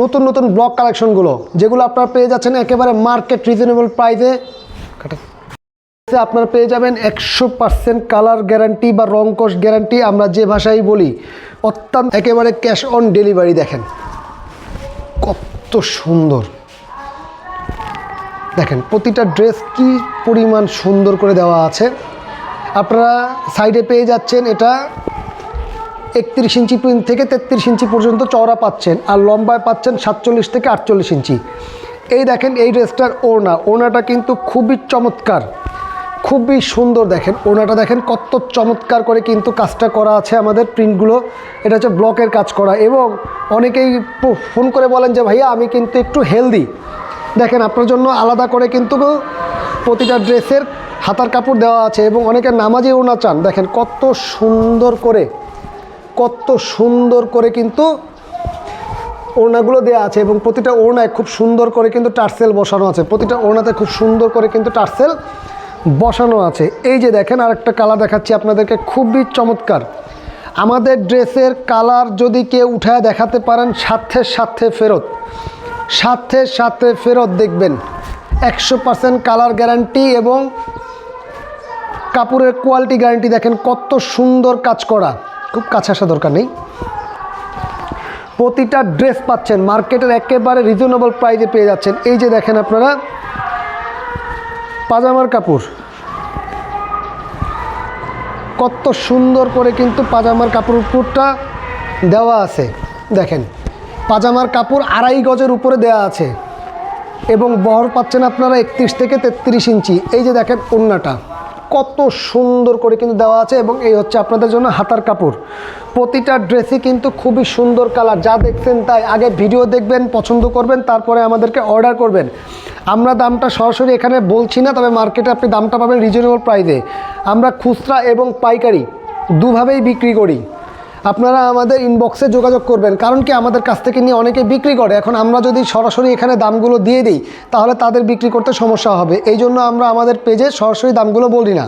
নতুন নতুন ব্লক কালেকশনগুলো যেগুলো আপনারা পেয়ে যাচ্ছেন একেবারে মার্কেট রিজনেবল প্রাইসে আপনারা পেয়ে যাবেন একশো পার্সেন্ট কালার গ্যারান্টি বা রং কস গ্যারান্টি আমরা যে ভাষায় বলি, অত্যন্ত একেবারে ক্যাশ অন ডেলিভারি দেখেন। কত সুন্দর। দেখেন, প্রতিটা ড্রেস কি পরিমাণ সুন্দর করে দেওয়া আছে। আপনারা সাইডে পেয়ে যাচ্ছেন এটা একত্রিশ ইঞ্চি থেকে তেত্রিশ ইঞ্চি পর্যন্ত চওড়া পাচ্ছেন আর লম্বায় পাচ্ছেন সাতচল্লিশ থেকে আটচল্লিশ ইঞ্চি। এই দেখেন, এই ড্রেসটার ওড়না। ওড়নাটা কিন্তু খুবই চমৎকার, খুবই সুন্দর দেখেন। ওড়নাটা দেখেন, কত চমৎকার করে কিন্তু কাজটা করা আছে আমাদের প্রিন্টগুলো এটা হচ্ছে ব্লকের কাজ করা এবং অনেকেই ফোন করে বলেন যে, ভাইয়া, আমি কিন্তু একটু হেলদি দেখেন, আপনার জন্য আলাদা করে কিন্তু প্রতিটা ড্রেসের হাতার কাপড় দেওয়া আছে এবং অনেকে নামাজি ওড়না চান। দেখেন, কত সুন্দর করে কত সুন্দর করে কিন্তু ওড়নাগুলো দেওয়া আছে এবং প্রতিটা ওড়নায় খুব সুন্দর করে কিন্তু টার্সেল বসানো আছে। প্রতিটা ওড়নাতে খুব সুন্দর করে কিন্তু টার্সেল বসানো আছে। এই যে দেখেন, আরেকটা কালার দেখাচ্ছি আপনাদেরকে, খুবই চমৎকার। আমাদের ড্রেসের কালার যদি কেউ উঠায় দেখাতে পারেন, সাথে সাথে ফেরত। সাথে সাথে ফেরত দেখবেন। একশো পার্সেন্ট কালার গ্যারান্টি এবং কাপড়ের কোয়ালিটি গ্যারান্টি দেখেন কত সুন্দর কাজ করা। খুব কাছে আসা দরকার নেই। প্রতিটা ড্রেস পাচ্ছেন, মার্কেটের একেবারে রিজনেবল প্রাইজে পেয়ে যাচ্ছেন। এই যে দেখেন আপনারা, পাজামার কাপড়। কত সুন্দর করে কিন্তু পাজামার কাপড় উপরটা দেওয়া আছে। দেখেন, পাজামার কাপড় আড়াই গজের উপরে দেওয়া আছে এবং বহর পাচ্ছেন আপনারা একত্রিশ থেকে তেত্রিশ ইঞ্চি। এই যে দেখেন ওড়নাটা। কত সুন্দর করে কিন্তু দেওয়া আছে এবং এই হচ্ছে আপনাদের জন্য হাতার কাপড়। প্রতিটা ড্রেসই কিন্তু খুবই সুন্দর কালার যা দেখছেন তাই আগে ভিডিও দেখবেন, পছন্দ করবেন, তারপরে আমাদেরকে অর্ডার করবেন। আমরা দামটা সরাসরি এখানে বলছি না, তবে মার্কেটে আপনি দামটা পাবেন রিজনেবল প্রাইসে আমরা খুচরা এবং পাইকারি দুভাবেই বিক্রি করি। আপনারা আমাদের ইনবক্সে যোগাযোগ করবেন। কারণ কি আমাদের কাছ থেকে নিয়ে অনেকে বিক্রি করে। এখন আমরা যদি সরাসরি এখানে দামগুলো দিয়ে দিই, তাহলে তাদের বিক্রি করতে সমস্যা হবে। এই জন্য আমরা আমাদের পেজে সরাসরি দামগুলো বলি না।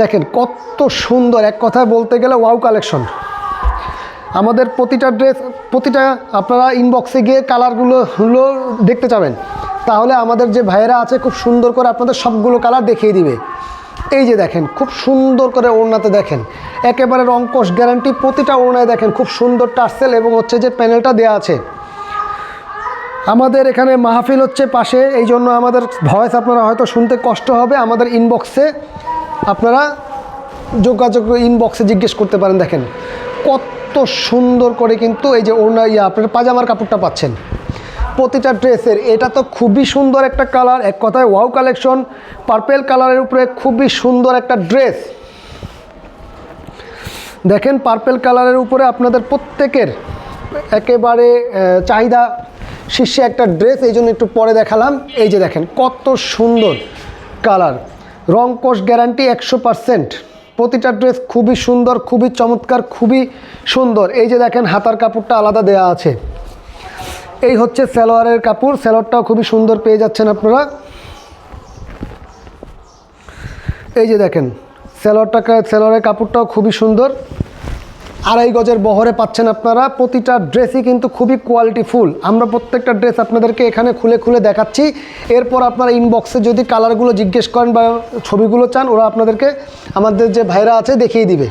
দেখেন, কত সুন্দর। এক কথায় বলতে গেলে ওয়াও কালেকশন আমাদের প্রতিটা ড্রেস প্রতিটা আপনারা ইনবক্সে গিয়ে কালারগুলো হলো দেখতে চাবেন। তাহলে আমাদের যে ভাইয়েরা আছে, খুব সুন্দর করে আপনাদের সবগুলো কালার দেখিয়ে দিবে। এই যে দেখেন, খুব সুন্দর করে ওড়নাতে দেখেন। একেবারে রঙ্কশ গ্যারান্টি, প্রতিটা ওড়নায় দেখেন খুব সুন্দর টার্সেল এবং হচ্ছে যে প্যানেলটা দেওয়া আছে। আমাদের এখানে মাহফিল হচ্ছে পাশে, এই জন্য আমাদের ভয়েস আপনারা হয়তো শুনতে কষ্ট হবে। আমাদের ইনবক্সে আপনারা যোগাযোগ ইনবক্সে জিজ্ঞেস করতে পারেন, দেখেন। কত সুন্দর করে কিন্তু এই যে ওড়না ইয়ে আপনার পাজামার কাপড়টা পাচ্ছেন। প্রতিটা ড্রেসের, এটা তো খুবই সুন্দর একটা কালার, এক কথায় ওয়াও কালেকশন, পার্পেল কালারের উপরে খুবই সুন্দর একটা ড্রেস। দেখেন পার্পেল কালারের উপরে আপনাদের প্রত্যেকের একেবারে চাহিদা শীর্ষে একটা ড্রেস, এই জন্য একটু পরে দেখালাম। এই যে দেখেন, কত সুন্দর কালার। রং কোষ গ্যারান্টি একশো পারসেন্ট। প্রতিটা ড্রেস খুবই সুন্দর, খুবই চমৎকার, খুবই সুন্দর। এই যে দেখেন, হাতার কাপড়টা আলাদা দেওয়া আছে। এই হচ্ছে সালোয়ারের কাপড়। সালোয়ারটাও খুবই সুন্দর পেয়ে যাচ্ছেন আপনারা। এই যে দেখেন, সালোয়ারটাকে, সালোয়ারের কাপড়টাও খুবই সুন্দর। আড়াই গজের বহরে পাচ্ছেন আপনারা। প্রতিটা ড্রেসই কিন্তু খুবই কোয়ালিটি ফুল আমরা প্রত্যেকটা ড্রেস আপনাদেরকে এখানে খুলে খুলে দেখাচ্ছি। এরপর আপনারা ইনবক্সে যদি কালারগুলো জিজ্ঞেস করেন বা ছবিগুলো চান, ওরা আপনাদেরকে আমাদের যে ভাইরা আছে দেখিয়ে দিবে।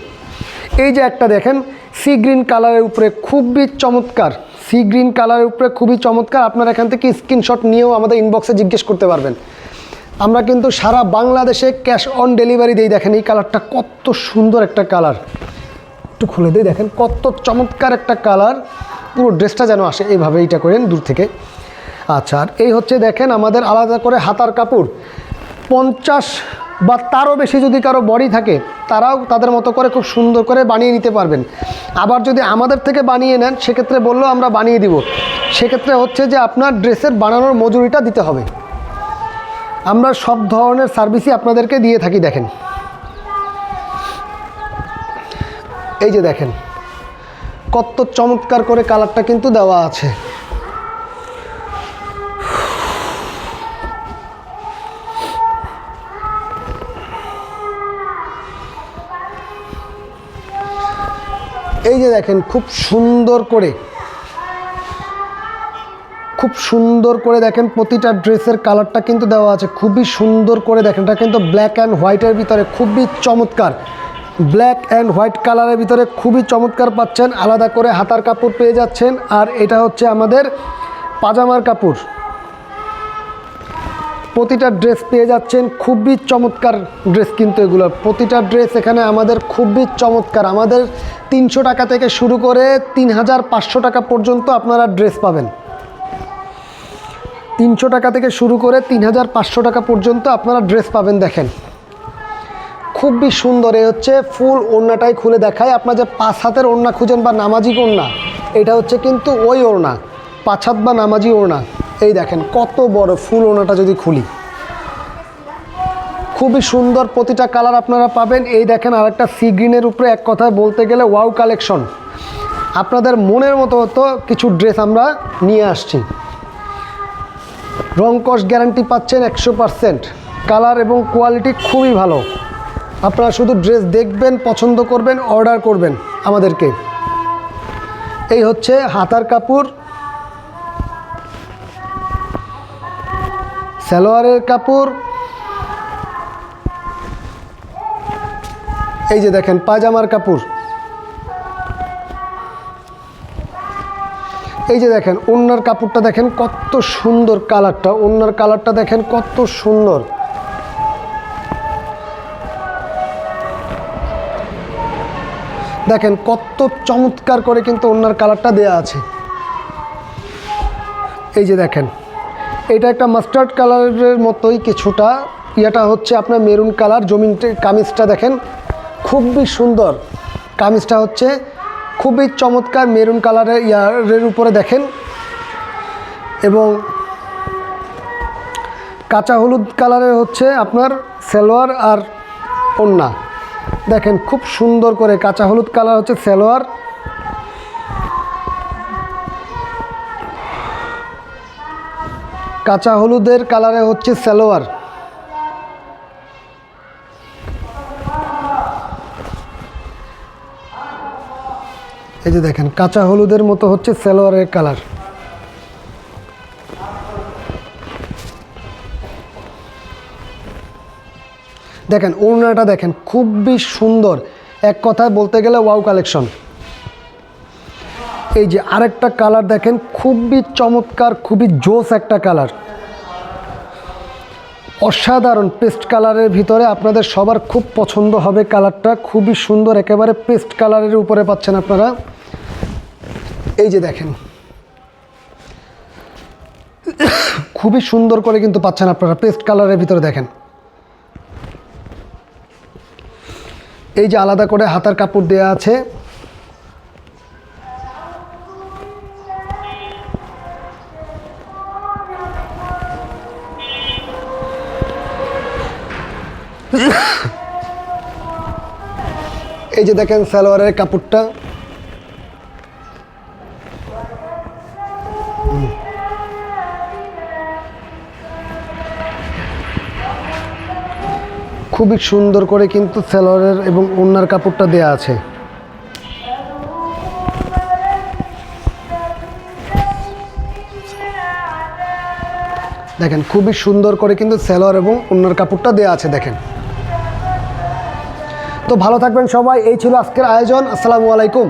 এই যে একটা দেখেন সি গ্রিন কালারের উপরে খুবই চমৎকার সি গ্রিন কালারের উপরে খুবই চমৎকার। আপনারা এখান থেকে স্ক্রিনশট নিয়েও আমাদের ইনবক্সে জিজ্ঞেস করতে পারবেন। আমরা কিন্তু সারা বাংলাদেশে ক্যাশ অন ডেলিভারি দিই দেখেন এই কালারটা কত সুন্দর একটা কালার। একটু খুলে দিই দেখেন, কত চমৎকার একটা কালার। পুরো ড্রেসটা যেন আসে, এইভাবে এইটা করেন দূর থেকে। আচ্ছা আর এই হচ্ছে দেখেন আমাদের আলাদা করে হাতার কাপড়। পঞ্চাশ বা তারও বেশি যদি কারও বডি থাকে, তারাও তাদের মতো করে খুব সুন্দর করে বানিয়ে নিতে পারবেন। আবার যদি আমাদের থেকে বানিয়ে নেন, সেক্ষেত্রে বললেও আমরা বানিয়ে দিব। সেক্ষেত্রে হচ্ছে যে আপনার ড্রেসের বানানোর মজুরিটা দিতে হবে। আমরা সব ধরনের সার্ভিসই আপনাদেরকে দিয়ে থাকি, দেখেন। এই যে দেখেন, কত চমৎকার করে কালারটা কিন্তু দেওয়া আছে। এই যে দেখেন, খুব সুন্দর করে, খুব সুন্দর করে দেখেন, প্রতিটা ড্রেসের কালারটা কিন্তু দেওয়া আছে। খুবই সুন্দর করে দেখেন, এটা কিন্তু ব্ল্যাক অ্যান্ড হোয়াইটের ভিতরে খুবই চমৎকার। ব্ল্যাক অ্যান্ড হোয়াইট কালারের ভিতরে খুবই চমৎকার পাচ্ছেন। আলাদা করে হাতার কাপড় পেয়ে যাচ্ছেন। আর এটা হচ্ছে আমাদের পাজামার কাপড়। প্রতিটা ড্রেস পেয়ে যাচ্ছেন। খুবই চমৎকার ড্রেস কিন্তু এগুলো। প্রতিটা ড্রেস এখানে আমাদের খুবই চমৎকার। আমাদের তিনশো টাকা থেকে শুরু করে তিন হাজার পাঁচশো টাকা পর্যন্ত আপনারা ড্রেস পাবেন। তিনশো টাকা থেকে শুরু করে তিন হাজার পাঁচশো টাকা পর্যন্ত আপনারা ড্রেস পাবেন, দেখেন। খুবই সুন্দর এ হচ্ছে ফুল ওড়নাটাই খুলে দেখায়। আপনার যে পাঁচ হাতের ওড়না খুঁজেন বা নামাজি ওড়না, এটা হচ্ছে কিন্তু ওই ওড়না, পাঁচ হাত বা নামাজি ওড়না। এই দেখেন, কত বড় ফুল ওড়নাটা যদি খুলি। খুবই সুন্দর প্রতিটা কালার আপনারা পাবেন। এই দেখেন আরেকটা সি গ্রিনের উপরে এক কথায় বলতে গেলে ওয়াও কালেকশন। আপনাদের মনের মতো হতো কিছু ড্রেস আমরা নিয়ে আসছি। রং কস গ্যারান্টি পাচ্ছেন একশো পারসেন্ট। কালার এবং কোয়ালিটি খুবই ভালো। আপনারা শুধু ড্রেস দেখবেন, পছন্দ করবেন, অর্ডার করবেন আমাদেরকে। এই হচ্ছে হাতার কাপড়। সালোয়ারের কাপড়। এই যে দেখেন, পাজামার কাপড়। এই যে দেখেন ওনার কাপড়টা দেখেন কত সুন্দর কালারটা ওনার কালারটা দেখেন কত সুন্দর। দেখেন কত চমৎকার করে কিন্তু ওনার কালারটা দেয়া আছে। এই যে দেখেন এটা একটা মাস্টার্ড কালারের মতোই কিছুটা। ইয়েটা হচ্ছে আপনার মেরুন কালার জমিন কামিজটা দেখেন। খুবই সুন্দর। কামিজটা হচ্ছে খুবই চমৎকার মেরুন কালারের ইয়ারের উপরে দেখেন। এবং কাঁচা হলুদ কালারের হচ্ছে আপনার সালোয়ার আর ওন্না। দেখেন খুব সুন্দর করে কাঁচা হলুদ কালার হচ্ছে সালোয়ার। কাঁচা হলুদের কালারে হচ্ছে সালোয়ার। এই যে দেখেন, কাঁচা হলুদের মতো হচ্ছে সালোয়ারের কালার। দেখেন, ওড়নাটা দেখেন, খুবই সুন্দর। এক কথায় বলতে গেলে ওয়াও কালেকশন। এই যে আরেকটা কালার দেখেন, খুবই চমৎকার, খুবই জোস একটা কালার। অসাধারণ পেস্ট কালারের ভিতরে আপনাদের সবার খুব পছন্দ হবে কালারটা, খুবই সুন্দর, একেবারে পেস্ট কালারের উপরে পাচ্ছেন আপনারা। এই যে দেখেন, খুবই সুন্দর করে কিন্তু পাচ্ছেন আপনারা পেস্ট কালারের ভিতরে দেখেন। এই যে আলাদা করে হাতার কাপড় দেওয়া আছে এই যে দেখেন সালোয়ারের কাপড়টা। খুবই সুন্দর করে কিন্তু সালোয়ারের এবং ওনার কাপড়টা দেয়া আছে। দেখেন খুবই সুন্দর করে কিন্তু সালোয়ার এবং ওনার কাপড়টা দেয়া আছে, দেখেন। তো ভালো থাকবেন সবাই। এই ছিল আজকের আয়োজন। আসসালামু আলাইকুম।